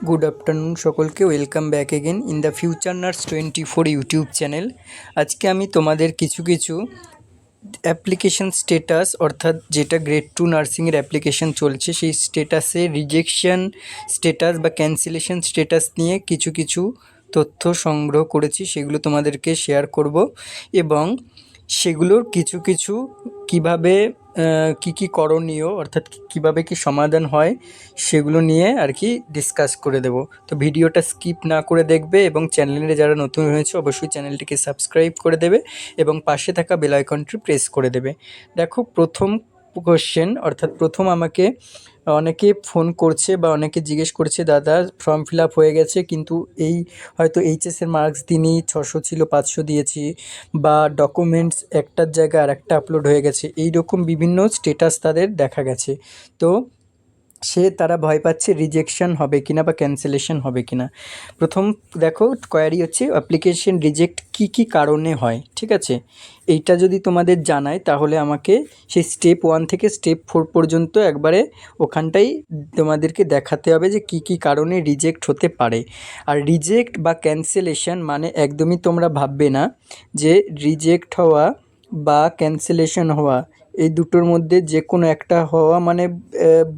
Good afternoon সকলকে welcome back again in the future nurse twenty four YouTube channel আজকে আমি তোমাদের কিছু কিছু অ্যাপ্লিকেশন স্টেটাস অর্থাৎ যেটা গ্রেড টু নার্সিংয়ের অ্যাপ্লিকেশন চলছে, সেই স্টেটাসে রিজেকশন স্টেটাস বা ক্যান্সেলেশন স্টেটাস নিয়ে কিছু কিছু তথ্য সংগ্রহ করেছি, সেগুলো তোমাদেরকে শেয়ার করব এবং সেগুলোর কিছু কিছু কীভাবে কি কি করণীয়, অর্থাৎ কীভাবে কি সমাধান হয়, সেগুলো নিয়ে আর কি ডিসকাস করে দেব। তো ভিডিওটা স্কিপ না করে দেখবে এবং চ্যানেলে যারা নতুন হয়েছে অবশ্যই চ্যানেলটিকে সাবস্ক্রাইব করে দেবে এবং পাশে থাকা বেল আইকনটি প্রেস করে দেবে। দেখো, প্রথম কোশ্চেন অর্থাৎ প্রথম আমাকে অনেকে ফোন করছে বা অনেকে জিজ্ঞেস করছে, দাদা ফর্ম ফিল আপ হয়ে গেছে, কিন্তু এই হয়তো এইচএসের মার্কস তিনি ছশো ছিল, পাঁচশো দিয়েছি বা ডকুমেন্টস একটার জায়গায় আর একটা আপলোড হয়ে গেছে। এই রকম বিভিন্ন স্টেটাস তাদের দেখা গেছে। তো সে তারা ভয় পাচ্ছে রিজেকশন হবে কিনা বা ক্যান্সেলেশন হবে কিনা। প্রথম দেখো কোয়ারি হচ্ছে অ্যাপ্লিকেশন রিজেক্ট কি কি কারণে হয়, ঠিক আছে? এইটা যদি তোমাদের জানায় তাহলে আমাকে সেই স্টেপ ওয়ান থেকে স্টেপ ফোর পর্যন্ত একবারে ওখানটাই তোমাদেরকে দেখাতে হবে যে কি কি কারণে রিজেক্ট হতে পারে। আর রিজেক্ট বা ক্যান্সেলেশন মানে একদমই তোমরা ভাববে না যে রিজেক্ট হওয়া বা ক্যান্সেলেশন হওয়া এই দুটোর মধ্যে যে কোনো একটা হওয়া মানে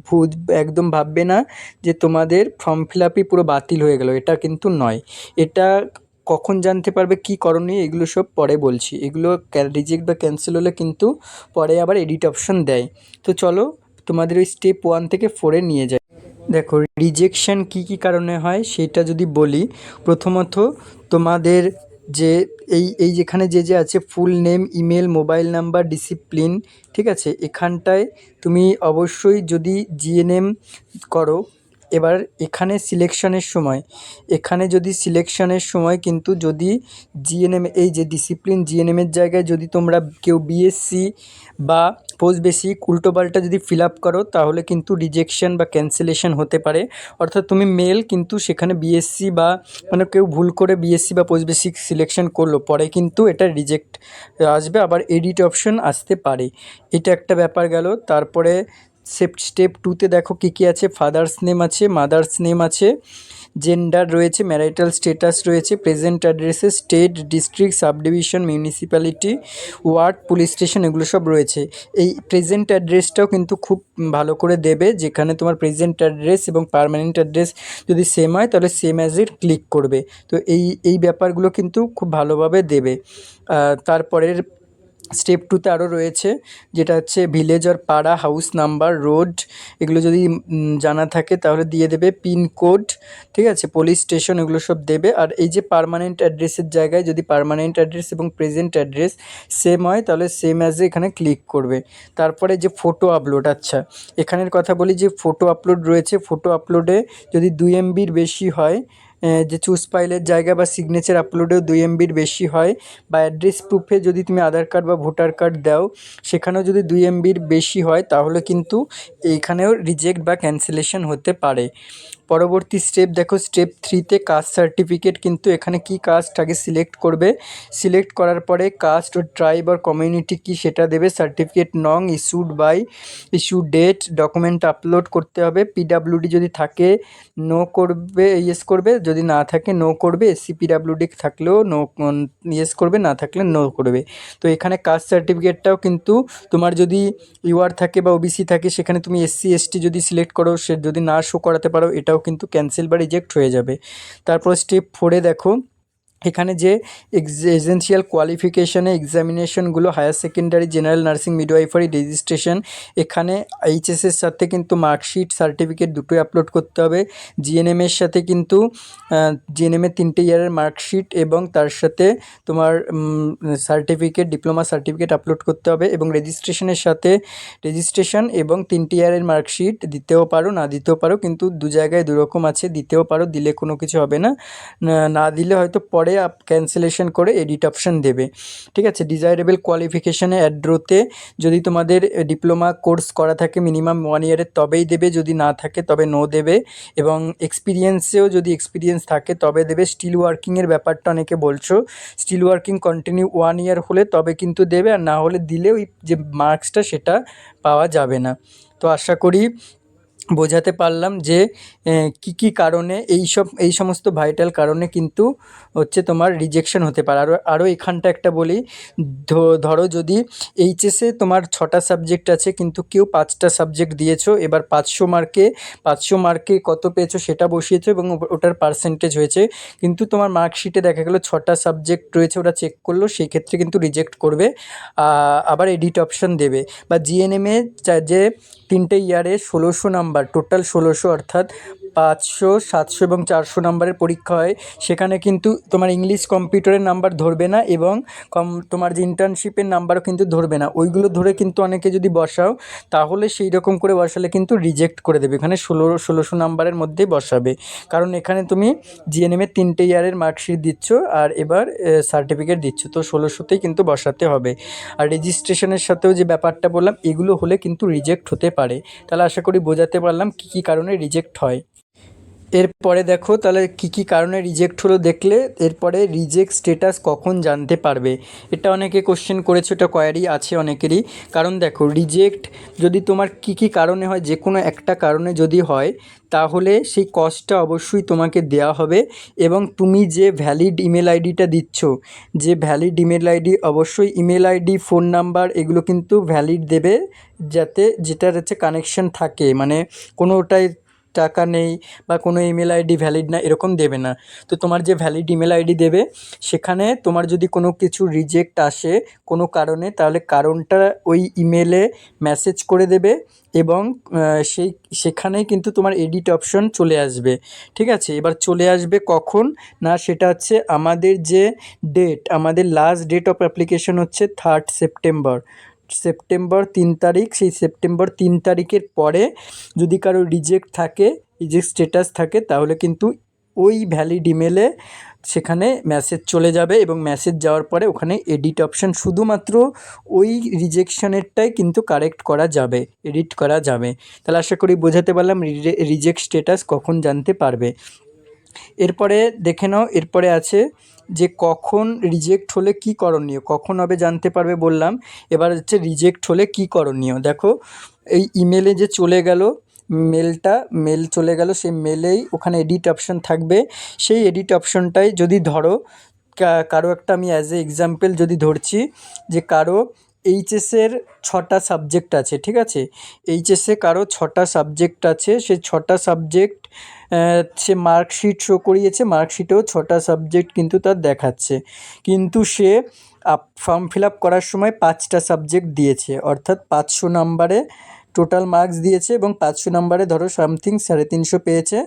ভূত একদম ভাববে না যে তোমাদের ফর্ম ফিল আপই পুরো বাতিল হয়ে গেল, এটা কিন্তু নয়। এটা কখন জানতে পারবে, কী করণীয়, এগুলো সব পরে বলছি। এগুলো রিজেক্ট বা ক্যান্সেল হলে কিন্তু পরে আবার এডিট অপশন দেয়। তো চলো তোমাদের ওই স্টেপ ওয়ান থেকে ফোরে নিয়ে যায় দেখো রিজেকশন কী কী কারণে হয়, সেটা যদি বলি, প্রথমত তোমাদের যে এই এই যেখানে যে যে আছে full name email mobile number discipline ঠিক আছে? এখানটায় তুমি অবশ্যই যদি জিএনএম করো এবার এখানে সিলেকশনের সময়। এখানে যদি সিলেকশনের সময় কিন্তু যদি জিএনএম এই যে ডিসিপ্লিন জিএনএমের জায়গায় যদি তোমরা কেউ বিএসসি বা পোস্ট বেসিক উল্টোপাল্টা যদি ফিল আপ করো, তাহলে কিন্তু রিজেকশন বা ক্যান্সেলেশন হতে পারে। অর্থাৎ তুমি মেল কিন্তু সেখানে বিএসসি বা মানে কেউ ভুল করে বিএসসি বা পোস্ট বেসিক সিলেকশন করল, পরে কিন্তু এটা রিজেক্ট আসবে। আবার এডিট অপশন আসতে পারে। এটা একটা ব্যাপার গেল। তারপরে স্টেপ টুতে দেখো কী কী আছে? ফাদার্স নেম আছে মাদার্স নেম আছে জেন্ডার রয়েছে ম্যারাইটাল স্টেটাস রয়েছে প্রেজেন্ট অ্যাড্রেসে state district subdivision municipality ward police station এগুলো সব রয়েছে। এই প্রেজেন্ট অ্যাড্রেসটাও কিন্তু খুব ভালো করে দেবে, যেখানে তোমার প্রেজেন্ট অ্যাড্রেস এবং পারমানেন্ট অ্যাড্রেস যদি সেম হয়, তাহলে সেম অ্যাজ এর ক্লিক করবে। তো এই এই ব্যাপারগুলো কিন্তু খুব ভালোভাবে দেবে। তারপরের স্টেপ টুতে আরও রয়েছে, যেটা হচ্ছে ভিলেজ আর পাড়া হাউস নাম্বার রোড এগুলো যদি জানা থাকে তাহলে দিয়ে দেবে পিনকোড ঠিক আছে? পুলিশ স্টেশন এগুলো সব দেবে। আর এই যে পারমানেন্ট অ্যাড্রেসের জায়গায় যদি পারমানেন্ট অ্যাড্রেস এবং প্রেজেন্ট অ্যাড্রেস সেম হয়, তাহলে সেম অ্যাজে এখানে ক্লিক করবে। তারপরে যে ফটো আপলোড আচ্ছা এখানের কথা বলি যে ফটো আপলোড রয়েছে। ফটো আপলোডে যদি দুই এমবির বেশি হয় যে চুজ ফাইলের জায়গা বা সিগনেচার আপলোডেও দুই এমবির বেশি হয়, বা অ্যাড্রেস প্রুফে যদি তুমি আধার কার্ড বা ভোটার কার্ড দাও, সেখানেও যদি দুই এমবির বেশি হয়, তাহলে কিন্তু এইখানেও রিজেক্ট বা ক্যান্সেলেশন হতে পারে। পরবর্তী স্টেপ দেখো স্টেপ থ্রিতে কাস্ট সার্টিফিকেট কিন্তু এখানে কি কাস্ট আগে সিলেক্ট করবে? সিলেক্ট করার পরে কাস্ট ও ট্রাইব আর কমিউনিটি কি সেটা দেবে? সার্টিফিকেট নং issued by issue date document upload করতে হবে। পিডাব্লিউডি যদি থাকে নো করবে ইয়েস করবে। যদি না থাকে নো করবে। এসসি পিডাব্লিউডি থাকলেও নো ইয়েস করবে। না থাকলে নো করবে। তো এখানে কাস্ট সার্টিফিকেটটাও কিন্তু তোমার যদি ইউআর থাকে বা ওবিসি থাকে, সেখানে তুমি এসসি এসটি যদি সিলেক্ট করো, সে যদি না শো করাতে পারো, এটাও কিন্তু ক্যান্সেল বা রিজেক্ট হয়ে যাবে। তারপর স্টেপ ফোরে দেখো এখানে যে এজেন্সিয়াল কোয়ালিফিকেশানে এক্সামিনেশনগুলো higher secondary general nursing midwifery registration এখানে এইচএসের সাথে কিন্তু মার্কশিট সার্টিফিকেট দুটোই আপলোড করতে হবে। জিএনএমের সাথে কিন্তু জিএনএমের তিনটে ইয়ারের মার্কশিট এবং তার সাথে তোমার সার্টিফিকেট ডিপ্লোমা সার্টিফিকেট আপলোড করতে হবে এবং রেজিস্ট্রেশনের সাথে রেজিস্ট্রেশন এবং তিনটে ইয়ারের মার্কশিট দিতেও পারো, না দিতেও পারো, কিন্তু দু জায়গায় দুরকম আছে, দিতেও পারো, দিলে কোনো কিছু হবে না না দিলে হয়তো পরে পরে আপ ক্যান্সেলেশন করে এডিট অপশান দেবে। ঠিক আছে? ডিজায়ারেবল কোয়ালিফিকেশানে অ্যাড্রোতে যদি তোমাদের ডিপ্লোমা কোর্স করা থাকে মিনিমাম ওয়ান ইয়ারের তবেই দেবে। যদি না থাকে, তবে নো দেবে। এবং এক্সপিরিয়েন্সেও যদি এক্সপিরিয়েন্স থাকে, তবে দেবে। স্টিল ওয়ার্কিংয়ের ব্যাপারটা অনেকে বলছো still working continue one year হলে তবে কিন্তু দেবে। আর না হলে দিলে ওই যে মার্কসটা সেটা পাওয়া যাবে না। তো আশা করি বোঝাতে পারলাম যে কী কী কারণে এই সব এই সমস্ত ভাইটাল কারণে কিন্তু হচ্ছে তোমার রিজেকশন হতে পারে। আরও আরও এখানটা একটা বলি। ধরো যদি এইচএসে তোমার ছটা সাবজেক্ট আছে, কিন্তু কেউ পাঁচটা সাবজেক্ট দিয়েছ, এবার পাঁচশো মার্কে পাঁচশো মার্কে কত পেয়েছ সেটা বসিয়েছো এবং ওটার পার্সেন্টেজ হয়েছে। কিন্তু তোমার মার্কশিটে দেখা গেলো ছটা সাবজেক্ট রয়েছে, ওরা চেক করল সেই ক্ষেত্রে কিন্তু রিজেক্ট করবে আবার এডিট অপশন দেবে। বা জিএনএমে যে তিনটে ইয়ারে ষোলোশো নাম্বার টোটাল ষোলোশো অর্থাৎ পাঁচশো, সাতশো এবং চারশো নাম্বারের পরীক্ষা হয়। সেখানে কিন্তু তোমার ইংলিশ কম্পিউটারের নাম্বার ধরবে না এবং কম তোমার যে ইন্টার্নশিপের নাম্বারও কিন্তু ধরবে না। ওইগুলো ধরে কিন্তু অনেকে যদি বসাও, তাহলে সেই রকম করে বসালে কিন্তু রিজেক্ট করে দেবে। এখানে ষোলো, ষোলোশো নাম্বারের মধ্যেই বসাবে। কারণ এখানে তুমি জিএনএমের তিনটে ইয়ারের মার্কশিট দিচ্ছ আর এবার সার্টিফিকেট দিচ্ছ। তো ষোলোশোতেই কিন্তু বসাতে হবে। আর রেজিস্ট্রেশনের সাথেও যে ব্যাপারটা বললাম, এগুলো হলে কিন্তু রিজেক্ট হতে পারে। তাহলে আশা করি বোঝাতে পারলাম কী কী কারণে রিজেক্ট হয়। এরপরে দেখো তাহলে কী কী কারণে রিজেক্ট হলো দেখলে, এরপরে রিজেক্ট স্টেটাস কখন জানতে পারবে? এটা অনেকে কোশ্চেন করেছে, এটা কোয়ারি আছে অনেকেরই। কারণ দেখো রিজেক্ট যদি তোমার কী কী কারণে হয়, যে কোনো একটা কারণে যদি হয়, তাহলে সেই কস্টটা অবশ্যই তোমাকে দেওয়া হবে এবং তুমি যে ভ্যালিড ইমেল আইডিটা দিচ্ছ, যে ভ্যালিড ইমেল আইডি অবশ্যই ইমেল আইডি ফোন নাম্বার এগুলো কিন্তু ভ্যালিড দেবে যাতে যেটার হচ্ছে কানেকশন থাকে। মানে কোনোটায় টাকা নেই বা কোনো ইমেল আইডি ভ্যালিড না, এরকম দেবে না। তো তোমার যে ভ্যালিড ইমেল আইডি দেবে, সেখানে তোমার যদি কোনো কিছু রিজেক্ট আসে কোনো কারণে, তাহলে কারণটা ওই ইমেলে মেসেজ করে দেবে এবং সেই, সেখানেই কিন্তু তোমার এডিট অপশন চলে আসবে। ঠিক আছে? এবার চলে আসবে কখন? না, সেটা হচ্ছে আমাদের যে ডেট আমাদের লাস্ট ডেট অফ অ্যাপ্লিকেশন হচ্ছে থার্ড সেপ্টেম্বর সেপ্টেম্বর তিন তারিখ, সেই সেপ্টেম্বর তিন তারিখের পরে যদি কারও রিজেক্ট থাকে রিজেক্ট স্টেটাস থাকে, তাহলে কিন্তু ওই ভ্যালিড ইমেলে সেখানে মেসেজ চলে যাবে এবং মেসেজ যাওয়ার পরে ওখানে এডিট অপশান শুধুমাত্র ওই রিজেকশনেরটাই কিন্তু কারেক্ট করা যাবে এডিট করা যাবে। তাহলে আশা করি বোঝাতে পারলাম রিজেক্ট স্টেটাস কখন জানতে পারবে। এরপরে দেখে নাও, এরপরে আছে যে কখন রিজেক্ট হলে কি করণীয়, কখন হবে জানতে পারবে বললাম, এবার হচ্ছে রিজেক্ট হলে কি করণীয়? দেখো, এই ইমেলে যে চলে গেল মেলটা মেল চলে গেল, সেই মেলেই ওখানে এডিট অপশন থাকবে। সেই এডিট অপশনটাই যদি ধরো কারও একটা আমি অ্যাজ এ এক্সাম্পল যদি ধরছি, যে কারও এইচএসের ছটা সাবজেক্ট আছে, ঠিক আছে? এইচএসে কারও ছটা সাবজেক্ট আছে, সে ছটা সাবজেক্ট সে মার্কশিট শো করিয়েছে, মার্কশিটেও ছটা সাবজেক্ট কিন্তু তার দেখাচ্ছে। কিন্তু সে আপ, ফর্ম ফিল আপ করার সময় পাঁচটা সাবজেক্ট দিয়েছে, অর্থাৎ পাঁচশো নাম্বারে টোটাল মার্কস দিয়েছে এবং পাঁচশো নাম্বারে ধরো সামথিং সাড়ে তিনশো পেয়েছে,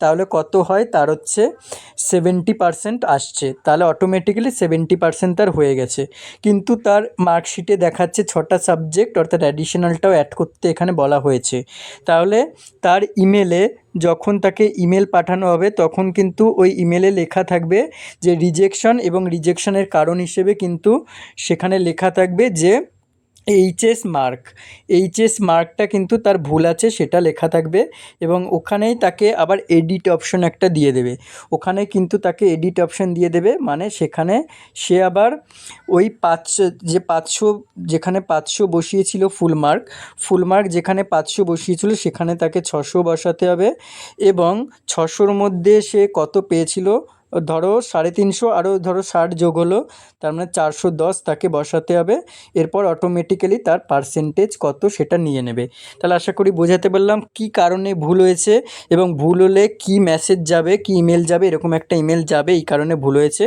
তাহলে কত হয়? তার হচ্ছে সেভেন্টি পার্সেন্ট আসছে। তাহলে অটোমেটিক্যালি সেভেন্টি পার্সেন্ট তার হয়ে গেছে। কিন্তু তার মার্কশিটে দেখাচ্ছে ছটা সাবজেক্ট অর্থাৎ অ্যাডিশনালটাও অ্যাড করতে এখানে বলা হয়েছে। তাহলে তার ইমেলে যখন তাকে ইমেল পাঠানো হবে, তখন কিন্তু ওই ইমেলে লেখা থাকবে যে রিজেকশন এবং রিজেকশনের কারণ হিসেবে কিন্তু সেখানে লেখা থাকবে যে এইচএস মার্ক এইচএস মার্কটা কিন্তু তার ভুল আছে, সেটা লেখা থাকবে এবং ওখানেই তাকে আবার এডিট অপশন একটা দিয়ে দেবে। ওখানে কিন্তু তাকে এডিট অপশন দিয়ে দেবে মানে সেখানে সে আবার ওই পাঁচশো, যে পাঁচশো, যেখানে পাঁচশো বসিয়েছিল ফুল মার্ক ফুল মার্ক যেখানে পাঁচশো বসিয়েছিল সেখানে তাকে ছশো বসাতে হবে এবং ছশোর মধ্যে সে কত পেয়েছিল? ধরো সাড়ে তিনশো আরও ধরো ষাট যোগ হলো, তার মানে চারশো দশ তাকে বসাতে হবে। এরপর অটোমেটিক্যালি তার পার্সেন্টেজ কত সেটা নিয়ে নেবে। তাহলে আশা করি বোঝাতে পারলাম কী কারণে ভুল হয়েছে এবং ভুল হলে কী মেসেজ যাবে, কী ইমেল যাবে, এরকম একটা ইমেল যাবে, এই কারণে ভুল হয়েছে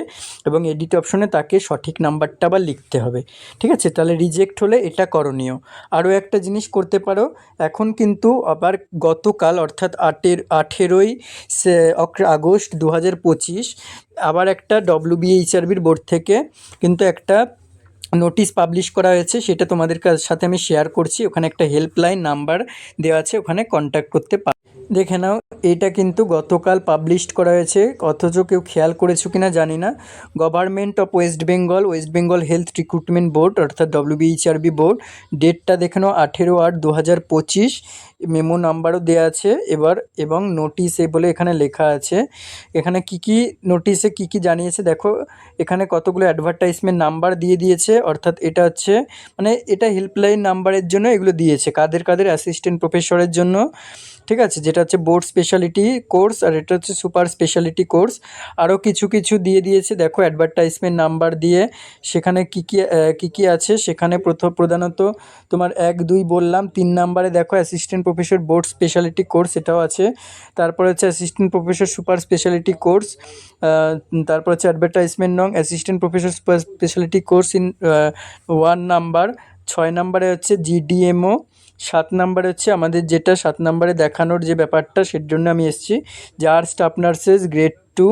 এবং এডিট অপশনে তাকে সঠিক নাম্বারটা আবার লিখতে হবে। ঠিক আছে? তাহলে রিজেক্ট হলে এটা করণীয়। আরও একটা জিনিস করতে পারো, এখন কিন্তু আবার গতকাল অর্থাৎ আটের, আঠেরোই আগস্ট দু হাজার পঁচিশ আবার একটা ডব্লিউবিএইচআরবির বোর্ড থেকে কিন্তু একটা নোটিশ পাবলিশ করা হয়েছে, সেটা তোমাদের সাথে আমি শেয়ার করছি। ওখানে একটা হেল্পলাইন নাম্বার দেওয়া আছে, ওখানে কন্ট্যাক্ট করতে পারো। দেখে নাও, এটা কিন্তু গতকাল পাবলিশড করা হয়েছে। অথচ কেউ খেয়াল করেছ কিনা জানি না। Government of West Bengal West Bengal health recruitment board অর্থাৎ ডব্লিউবিএইচআরবি বোর্ড ডেটটা দেখে নাও, আঠেরো আট দু হাজার পঁচিশ। মেমো নাম্বারও দেওয়া আছে। এবার, এবং নোটিশে বলে এখানে লেখা আছে। এখানে কি কি নোটিশে কি কি জানিয়েছে? দেখো, এখানে কতগুলো অ্যাডভার্টাইজমেন্ট নাম্বার দিয়ে দিয়েছে। অর্থাৎ এটা হচ্ছে মানে এটা হেল্পলাইন নাম্বারের জন্য এগুলো দিয়েছে। কাদের কাদের অ্যাসিস্ট্যান্ট প্রফেসরের জন্য। ঠিক আছে? যেটা হচ্ছে বোর্ড স্পেশালিটি কোর্স আর এটা হচ্ছে সুপার স্পেশালিটি কোর্স আরও কিছু কিছু দিয়ে দিয়েছে। দেখো অ্যাডভার্টাইজমেন্ট নাম্বার দিয়ে সেখানে কী কী কী কী আছে? সেখানে প্রথম প্রধানত তোমার এক, দুই বললাম। তিন নাম্বারে দেখো assistant professor board speciality course এটাও আছে। তারপরে হচ্ছে assistant professor super speciality course তারপর হচ্ছে অ্যাডভার্টাইজমেন্ট নং assistant professor super speciality course in one number ছয় নাম্বারে হচ্ছে জিডিএমও সাত নাম্বারে হচ্ছে আমাদের যেটা সাত নাম্বারে দেখানোর যে ব্যাপারটা, সের জন্য আমি এসেছি। যে আর স্টাফ নার্সেস গ্রেড টু,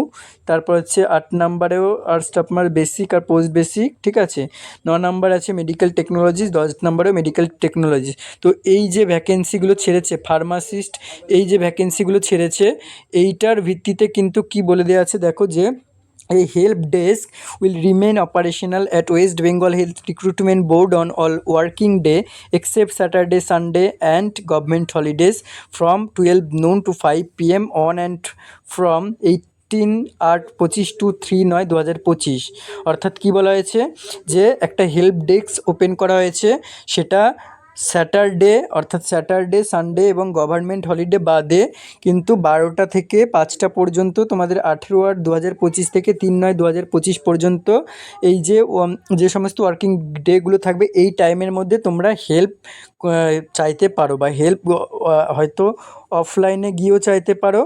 তারপর হচ্ছে আট নাম্বারেও আর স্টাফ নার্স বেসিক আর পোস্ট বেসিক, ঠিক আছে? ন নাম্বার আছে মেডিকেল টেকনোলজিস, দশ নাম্বারেও মেডিকেল টেকনোলজি তো এই যে ভ্যাকেন্সিগুলো ছেড়েছে, ফার্মাসিস্ট, এই যে ভ্যাকেন্সিগুলো ছেড়েছে, এইটার ভিত্তিতে কিন্তু কি বলে দেওয়া আছে? দেখো যে A help desk will remain operational at West Bengal Health Recruitment Board on all working day except Saturday, Sunday and government holidays from 12 noon to 5 pm on and from 18 আট পঁচিশ টু থ্রি নয় দু হাজার পঁচিশ অর্থাৎ কী বলা হয়েছে যে একটা হেল্প ডেস্ক ওপেন করা হয়েছে সেটা স্যাটারডে, অর্থাৎ স্যাটারডে, সানডে এবং গভর্নমেন্ট হলিডে বাদে কিন্তু বারোটা থেকে পাঁচটা পর্যন্ত তোমাদের আঠেরো আট দু হাজার পঁচিশ থেকে তিন নয় দু হাজার পঁচিশ পর্যন্ত এই যে যে সমস্ত ওয়ার্কিং ডেগুলো থাকবে এই টাইমের মধ্যে তোমরা হেল্প চাইতে পারো বা হেল্প হয়তো অফলাইনে গিয়েও চাইতে পারো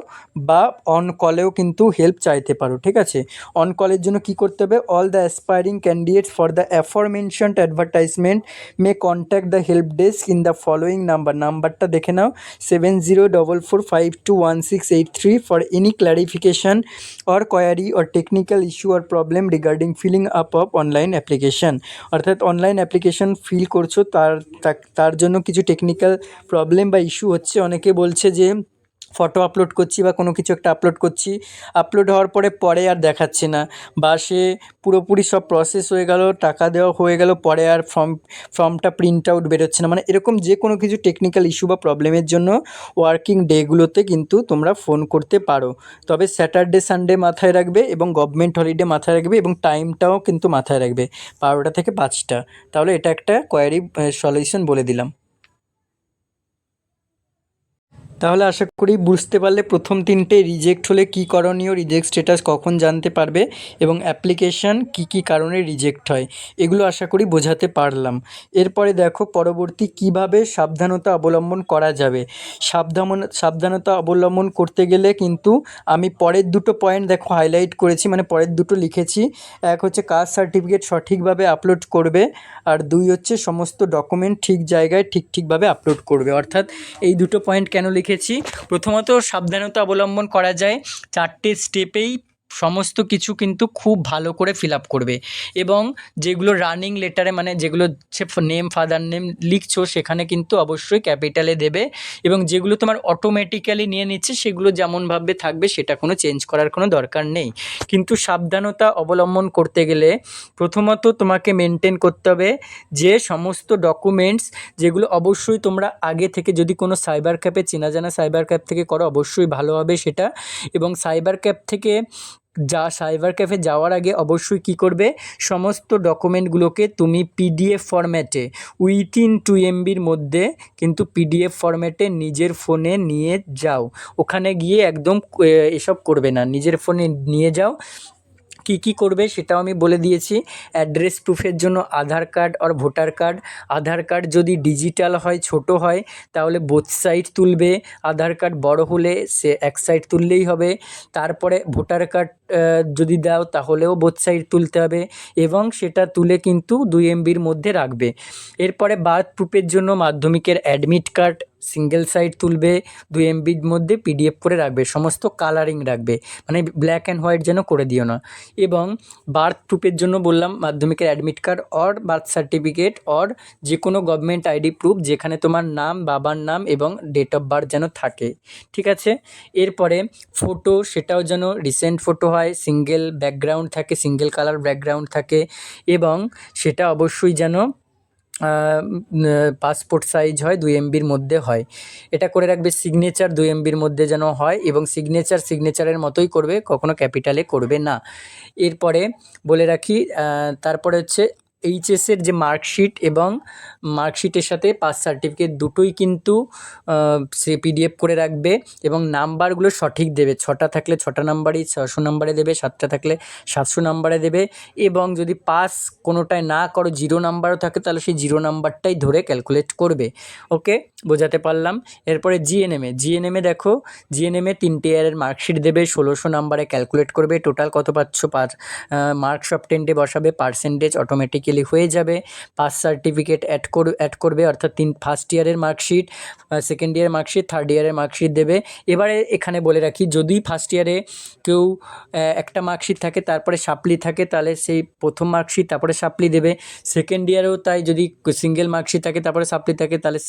বা অন কলেও কিন্তু হেল্প চাইতে পারো, ঠিক আছে? অন কলের জন্য কি করতে হবে? All the aspiring candidates for the aforementioned advertisement may contact the help desk in the following number নাম্বারটা দেখে নাও seven zero double four five two one six eight three for any clarification or query or technical issue or problem regarding filling up of online application অর্থাৎ online application fill করছ, তার তার জন্য কিছু technical problem বা issue হচ্ছে। অনেকে বলছে যে ফটো আপলোড করছি বা কোনো কিছু একটা আপলোড করছি আপলোড হওয়ার পরে পরে আর দেখাচ্ছে না। বা সে পুরোপুরি সব প্রসেস হয়ে গেল, টাকা দেওয়া হয়ে গেল, পরে আর ফর্ম ফর্মটা প্রিন্ট আউট বেরোচ্ছে না। মানে এরকম যে কোনো কিছু টেকনিক্যাল ইস্যু বা প্রবলেমের জন্য ওয়ার্কিং ডেগুলোতে কিন্তু তোমরা ফোন করতে পারো। তবে স্যাটারডে সানডে মাথায় রাখবে এবং গভর্নমেন্ট হলিডে মাথায় রাখবে এবং টাইমটাও কিন্তু মাথায় রাখবে। বারোটা থেকে পাঁচটা। তাহলে এটা একটা কোয়ারি সলিউশন বলে দিলাম। তাহলে আশা করি বুঝতে পারলে প্রথম তিনটে রিজেক্ট হলে কী করণীয় রিজেক্ট স্ট্যাটাস কখন জানতে পারবে এবং অ্যাপ্লিকেশান কী কী কারণে রিজেক্ট হয়, এগুলো আশা করি বোঝাতে পারলাম। এরপরে দেখো পরবর্তী কীভাবে সাবধানতা অবলম্বন করা যাবে। সাবধান সাবধানতা অবলম্বন করতে গেলে কিন্তু আমি পরের দুটো পয়েন্ট দেখো হাইলাইট করেছি মানে পরের দুটো লিখেছি। এক হচ্ছে কাস্ট সার্টিফিকেট সঠিকভাবে আপলোড করবে আর দুই হচ্ছে সমস্ত ডকুমেন্ট ঠিক জায়গায় ঠিক ঠিকভাবে আপলোড করবে। অর্থাৎ এই দুটো পয়েন্ট কেন লিখেছি প্রথমত সাবধানতা অবলম্বন করা যায়। চারটে স্টেপেই সমস্ত কিছু কিন্তু খুব ভালো করে ফিল আপ করবে। এবং যেগুলো রানিং লেটারে মানে যেগুলো হচ্ছে নেম ফাদার নেম লিখছো, সেখানে কিন্তু অবশ্যই ক্যাপিটালে দেবে। এবং যেগুলো তোমার অটোমেটিক্যালি নিয়ে নিচ্ছে, সেগুলো যেমনভাবে থাকবে, সেটা কোনো চেঞ্জ করার কোনো দরকার নেই। কিন্তু সাবধানতা অবলম্বন করতে গেলে প্রথমত তোমাকে মেনটেন করতে হবে যে সমস্ত ডকুমেন্টস যেগুলো অবশ্যই তোমরা আগে থেকে যদি কোনো সাইবার ক্যাপে চেনা জানা সাইবার ক্যাপ থেকে করো, অবশ্যই ভালো হবে সেটা। এবং সাইবার ক্যাপ থেকে যা সাইবার ক্যাফে যাওয়ার আগে অবশ্যই কী করবে? সমস্ত ডকুমেন্টগুলোকে তুমি পিডিএফ ফরম্যাটে উইথিন টু এমবির মধ্যে কিন্তু পিডিএফ ফরম্যাটে নিজের ফোনে নিয়ে যাও। ওখানে গিয়ে একদম এসব করবে না। নিজের ফোনে নিয়ে যাও। কী কী করবে সেটাও আমি বলে দিয়েছি। অ্যাড্রেস প্রুফের জন্য আধার কার্ড আর ভোটার কার্ড। আধার কার্ড যদি ডিজিটাল হয়, ছোট হয়, তাহলে বোথ সাইড তুলবে। আধার কার্ড বড় হলে সে এক সাইড তুললেই হবে। তারপরে ভোটার কার্ড যদি দাও তাহলেও বোথ সাইড তুলতে হবে এবং সেটা তুলে কিন্তু দুই এমবির মধ্যে রাখবে। এরপরে বার্থ প্রুফের জন্য মাধ্যমিকের অ্যাডমিট কার্ড সিঙ্গেল সাইড তুলবে, দুই এমবির মধ্যে পিডিএফ করে রাখবে, সমস্ত কালারিং রাখবে মানে ব্ল্যাক অ্যান্ড হোয়াইট যেন করে দিও না। এবং বার্থ প্রুফের জন্য বললাম মাধ্যমিকের admit card or birth certificate or যে কোনো গভর্নমেন্ট আইডি প্রুফ যেখানে তোমার নাম, বাবার নাম এবং ডেট অফ বার্থ যেন থাকে, ঠিক আছে? এরপরে ফটো সেটাও যেন রিসেন্ট ফটো হয়। সিঙ্গেল ব্যাকগ্রাউন্ড থাকে সিঙ্গেল কালার ব্যাকগ্রাউন্ড থাকে এবং সেটা অবশ্যই যেন পাসপোর্ট সাইজ হয়, দুই এমবির মধ্যে হয়। এটা করে রাখবে সিগনেচার দুই এমবির মধ্যে যেন হয় এবং সিগনেচার সিগনেচারের মতোই করবে, কখনো ক্যাপিটালে করবে না। এরপরে বলে রাখি তারপরে হচ্ছে এইচএসের যে মার্কশিট এবং মার্কশিটের সাথে পাস সার্টিফিকেট দুটোই কিন্তু সে পিডিএফ করে রাখবে এবং নাম্বারগুলো সঠিক দেবে। ছটা থাকলে ছটা নাম্বারই ছশো নাম্বারে দেবে, সাতটা থাকলে সাতশো নাম্বারে দেবে এবং যদি পাস কোনোটায় না করো জিরো নাম্বারও থাকে, তাহলে সেই জিরো নাম্বারটাই ধরে ক্যালকুলেট করবে। ওকে বোঝাতে পারলাম? এরপরে জিএনএমে জিএনএমে দেখো জিএনএমে তিনটে ইয়ারের মার্কশিট দেবে, ষোলোশো নাম্বারে ক্যালকুলেট করবে। টোটাল কত পাচ্ছ? পার মার্কস অফ টেন্টে বসাবে পার্সেন্টেজ অটোমেটিক্যালি হয়ে যাবে পাস সার্টিফিকেট অ্যাড কর অ্যাড করবে, অর্থাৎ তিন ফার্স্ট ইয়ারের মার্কশিট সেকেন্ড ইয়ারের মার্কশিট থার্ড ইয়ারের মার্কশিট দেবে। এবারে এখানে বলে রাখি, যদি ফার্স্ট ইয়ারে কেউ একটা মার্কশিট থাকে, তারপরে সাপ্লি থাকে, তাহলে সেই প্রথম মার্কশিট তারপরে সাপ্লি দেবে। সেকেন্ড ইয়ারেও তাই, যদি সিঙ্গেল মার্কশিট থাকে, তারপরে সাপ্লি থাকে, তাহলে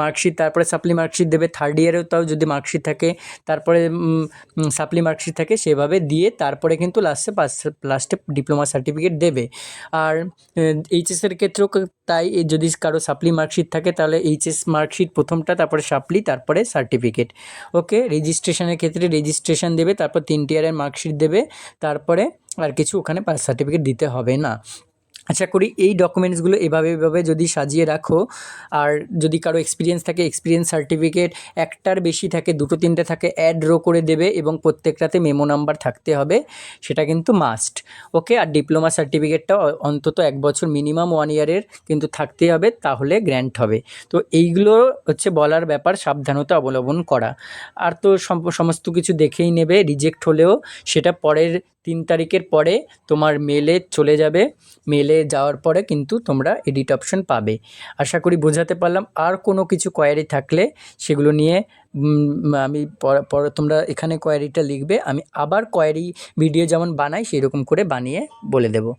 মার্কশিট তারপরে সাপ্লি মার্কশিট দেবে। থার্ড ইয়ারেও তাও যদি মার্কশিট থাকে, তারপরে সাপ্লি মার্কশিট থাকে, সেভাবে দিয়ে তারপরে কিন্তু লাস্টে লাস্টে ডিপ্লোমা সার্টিফিকেট দেবে। আর এইচএসের ক্ষেত্রেও তাই যদি কারও সাপ্লি মার্কশিট থাকে, তাহলে এইচএস মার্কশিট প্রথমটা, তারপরে সাপ্লি তারপরে সার্টিফিকেট ওকে রেজিস্ট্রেশনের ক্ষেত্রে রেজিস্ট্রেশন দেবে, তারপর তিনটি ইয়ারের মার্কশিট দেবে, তারপরে আর কিছু ওখানে সার্টিফিকেট দিতে হবে না। আশা করি এই ডকুমেন্টসগুলো এভাবে এভাবে যদি সাজিয়ে রাখো, আর যদি কারও এক্সপিরিয়েন্স থাকে এক্সপিরিয়েন্স সার্টিফিকেট একটার বেশি থাকে, দুটো, তিনটে থাকে অ্যাড রো করে দেবে এবং প্রত্যেকটাতে মেমো নাম্বার থাকতে হবে, সেটা কিন্তু মাস্ট ওকে আর ডিপ্লোমা সার্টিফিকেটটাও অন্তত এক বছর মিনিমাম ওয়ান ইয়ারের কিন্তু থাকতে হবে, তাহলে গ্র্যান্ট হবে। তো এইগুলো হচ্ছে বলার ব্যাপার, সাবধানতা অবলম্বন করা। আর তো সমস্ত কিছু দেখেই নেবে রিজেক্ট হলেও সেটা পরের তিন তারিখের পরে তোমার মেলে চলে যাবে। মেলে যাওয়ার পরে কিন্তু তোমরা এডিট অপশন পাবে। আশা করি বোঝাতে পারলাম। আর কোনো কিছু কোয়ারি থাকলে সেগুলো নিয়ে আমি পর- তোমরা এখানে কোয়ারিটা লিখবে। আমি আবার কোয়ারি ভিডিও যেমন বানাই সেই রকম করে বানিয়ে বলে দেবো।